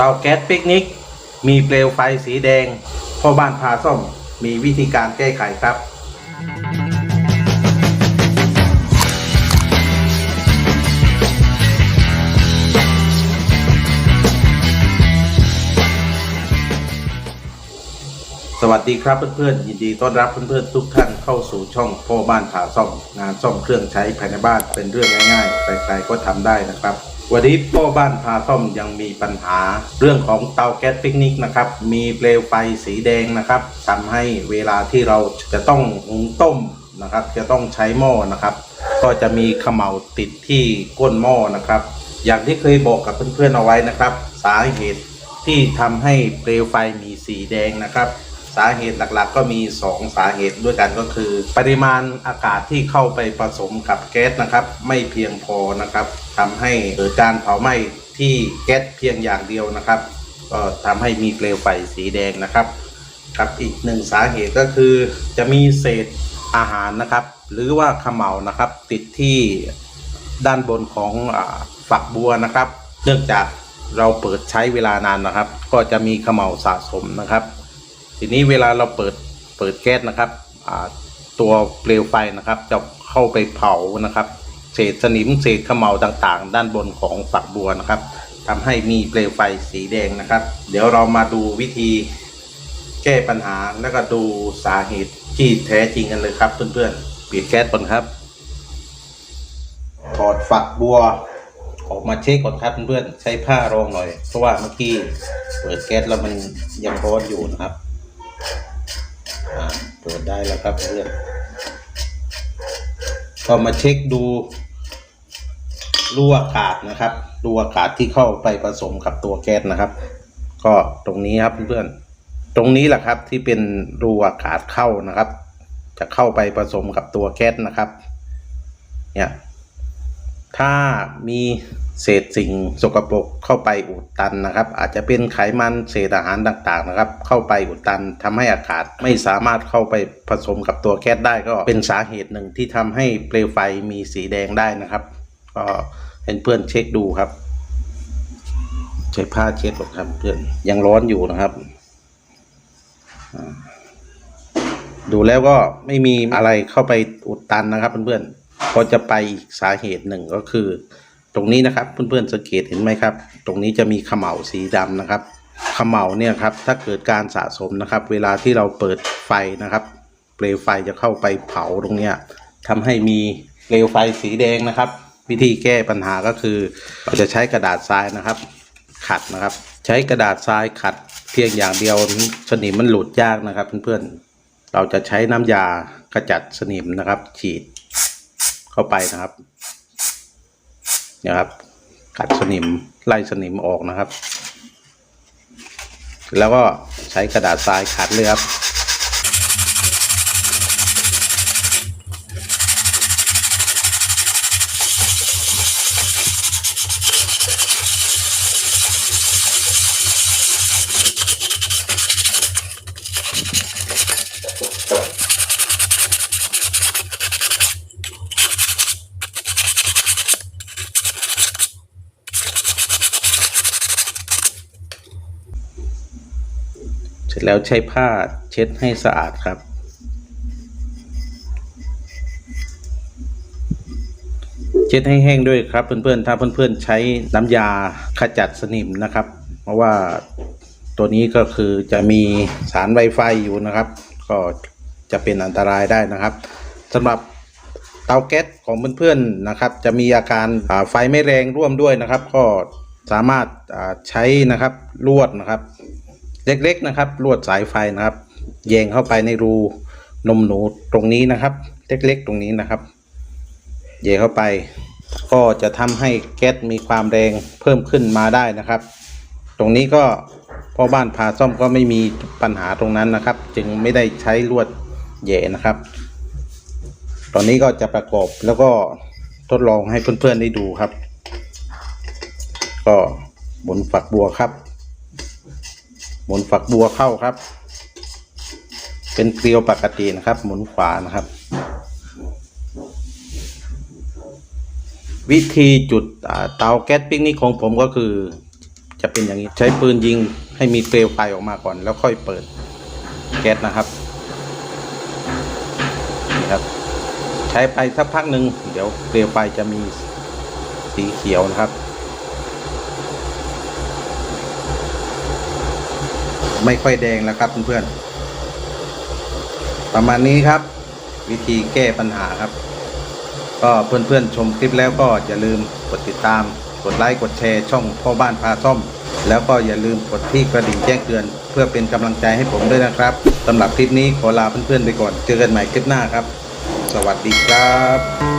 เตาแก๊สปิกนิก มีเปลวไฟสีแดงพ่อบ้านพาซ่อมมีวิธีการแก้ไขครับ สวัสดีครับเพื่อนๆ ยินดีต้อนรับเพื่อนๆทุกท่านเข้าสู่ช่องพ่อบ้านผ่าซ่อม งานซ่อมเครื่องใช้ภายในบ้านเป็นเรื่องง่ายๆใครๆก็ทำได้นะครับ วันนี้พ่อบ้านพาซ่อมยังมีปัญหา เรื่องของเตาแก๊สปิกนิกนะครับ มีเปลวไฟสีแดงนะครับทำให้เวลาที่เราจะต้องหุงต้มนะครับ จะต้องใช้หม้อนะครับ ก็จะมีเขม่าติดที่ก้นหม้อนะครับ อย่างที่เคยบอกกับเพื่อนๆเอาไว้นะครับ สาเหตุที่ทำให้เปลวไฟมีสีแดงนะครับ สาเหตุหลักๆ ก็มี 2 สาเหตุด้วยกันก็คือ ปริมาณอากาศที่เข้าไปผสมกับแก๊สนะครับ ไม่เพียงพอนะครับทำให้เกิดการเผาไหม้ที่แก๊สเพียงอย่างเดียวนะครับ ก็ทำให้มีเปลวไฟสีแดงนะครับครับอีกหนึ่งสาเหตุก็คือ จะมีเศษอาหารนะครับ หรือว่าขม่านะครับ ติดที่ด้านบนของอฝักบัวนะครับ เนื่องจากเราเปิดใช้เวลานานนะครับ ก็จะมีขม่าสะสมนะครับ ทีนี้เวลาเราเปิดเปิดแก๊สนะครับตัวเปลวไฟนะครับจะเข้าไปเผานะครับ เศษสนิมเศษเขม่าต่างๆ ด้านบนของฝักบัวนะครับทำให้มีเปลวไฟสีแดงนะครับ เดี๋ยวเรามาดูวิธีแก้ปัญหาแล้วก็ดูสาเหตุที่แท้จริงกันเลยครับเพื่อนๆปิดแก๊สก่อนครับถอดฝักบัวออกมาเช็คก่อนครับเพื่อนๆใช้ผ้ารองหน่อย เพราะว่าเมื่อกี้เปิดแก๊สแล้วมันยังร้อนอยู่นะครับ อ่าเปิดได้แล้วครับเพื่อนก็มาเช็คดูรูอากาศนะครับรูอากาศที่เข้าไปผสมกับตัวแก๊สนะครับ ก็ตรงนี้ครับเพื่อนๆตรงนี้แหละครับที่เป็นรูอากาศเข้านะครับ จะเข้าไปผสมกับตัวแก๊สนะครับ เนี่ย ถ้ามีเศษสิ่งสกปรกเข้าไปอุดตันนะครับ อาจจะเป็นไขมันเศษอาหารต่างๆนะครับ เข้าไปอุดตันทำให้อากาศไม่สามารถเข้าไปผสมกับตัวแก๊สได้ก็เป็นสาเหตุหนึ่งที่ทำให้เปลวไฟมีสีแดงได้นะครับ ก็เป็นเพื่อนเช็คดูครับ ใช้ผ้าเช็ดหรอกครับเพื่อนยังร้อนอยู่นะครับ ดูแล้วก็ไม่มีอะไรเข้าไปอุดตันนะครับเพื่อนๆ ก็จะไปอีกสาเหตุหนึ่งก็คือ ตรงนี้นะครับเพื่อนๆสังเกตเห็นไหมครับ ตรงนี้จะมีเขม่าสีดำนะครับเขม่าเนี่ยครับถ้าเกิดการสะสมนะครับ เวลาที่เราเปิดไฟนะครับ เปลวไฟจะเข้าไปเผาตรงเนี้ยทำให้มีเปลวไฟสีแดงนะครับ วิธีแก้ปัญหาก็คือเราจะใช้กระดาษทรายนะครับ ขัดนะครับ ใช้กระดาษทรายขัดเพียงอย่างเดียวสนิมมันหลุดยากนะครับเพื่อนๆเราจะใช้น้ำยากระจัดสนิมนะครับ ฉีด เข้าไปนะครับนะครับขัดสนิมไล่สนิมออกนะครับ แล้วก็ใช้กระดาษทรายขัดเลยครับ เสร็จแล้วใช้ผ้าเช็ดให้สะอาดครับ เช็ดให้แห้งด้วยครับเพื่อนๆ ถ้าเพื่อนๆ ใช้น้ำยาขจัดสนิมนะครับ เพราะว่าตัวนี้ก็คือจะมีสารไวไฟอยู่นะครับ ก็จะเป็นอันตรายได้นะครับสำหรับเตาแก๊สของเพื่อนๆนะครับ จะมีอาการไฟไม่แรงร่วมด้วยนะครับ ก็สามารถใช้นะครับลวดนะครับ เล็กๆนะครับ ลวดสายไฟนะครับ แยงเข้าไปในรูนมหนูตรงนี้นะครับ เล็กๆตรงนี้นะครับแยงเข้าไป ก็จะทำให้แก๊สมีความแรงเพิ่มขึ้นมาได้นะครับ ตรงนี้ก็พ่อบ้านพาซ่อมก็ไม่มีปัญหาตรงนั้นนะครับ จึงไม่ได้ใช้ลวดแย่นะครับ ตอนนี้ก็จะประกอบแล้วก็ทดลองให้เพื่อนๆได้ดูครับ ก็หมุนฝักบัวครับ หมุนฝักบัวเข้าครับ เป็นเกลียวปกตินะครับ หมุนขวานะครับ วิธีจุดเตาแก๊สปิกนิกของผมก็คือ จะเป็นอย่างนี้ใช้ปืนยิงให้มีเปลวไฟออกมาก่อน แล้วค่อยเปิดแก๊สนะครับนี่ครับ ใช้ไปสักพักหนึ่งเดี๋ยวเปลวไฟจะมีสีเขียวนะครับ ไม่ค่อยแดงแล้วครับเพื่อนๆประมาณนี้ครับ วิธีแก้ปัญหาครับ ก็เพื่อนๆชมคลิปแล้วก็อย่าลืมกดติดตาม กดไลค์กดแชร์ช่องพ่อบ้านพาซ่อม แล้วก็อย่าลืมกดที่กระดิ่งแจ้งเตือน เพื่อเป็นกำลังใจให้ผมด้วยนะครับสำหรับคลิปนี้ขอลาเพื่อนๆไปก่อน เจอกันใหม่คลิปหน้าครับ สวัสดีครับ